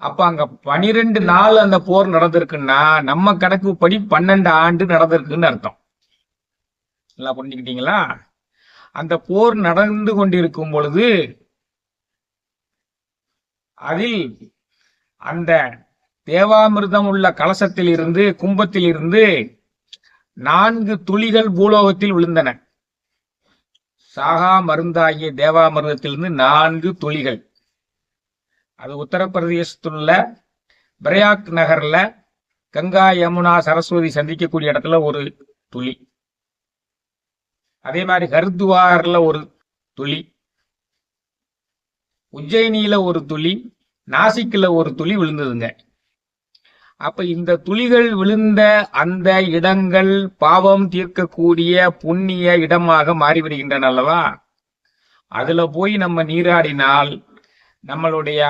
அப்ப அங்க பனிரெண்டு நாள் அந்த போர் நடந்திருக்குன்னா நம்ம கணக்கு படி பன்னெண்டு ஆண்டு நடந்திருக்குன்னு அர்த்தம். நல்லா புரிஞ்சுக்கிட்டீங்களா? அந்த போர் நடந்து கொண்டிருக்கும் பொழுது அதில் அந்த தேவாமிர்தம் உள்ள கலசத்தில் இருந்து கும்பத்தில் இருந்து நான்கு துளிகள் பூலோகத்தில் விழுந்தன. சாகா மருந்தாகிய தேவாமிர்தத்திலிருந்து நான்கு துளிகள். அது உத்தரப்பிரதேசத்துள்ள பிரயாக் நகர்ல கங்கா யமுனா சரஸ்வதி சந்திக்கக்கூடிய இடத்துல ஒரு துளி. அதே மாதிரி ஹரித்துவார்ல ஒரு துளி. உஜ்ஜயினியில ஒரு துளி நாசிக்கில் ஒரு துளி விழுந்ததுங்க. அப்ப இந்த துளிகள் விழுந்த அந்த இடங்கள் பாவம் தீர்க்கக்கூடிய புண்ணிய இடமாக மாறிவிடுகின்றன அல்லவா? அதுல போய் நம்ம நீராடினால் நம்மளுடைய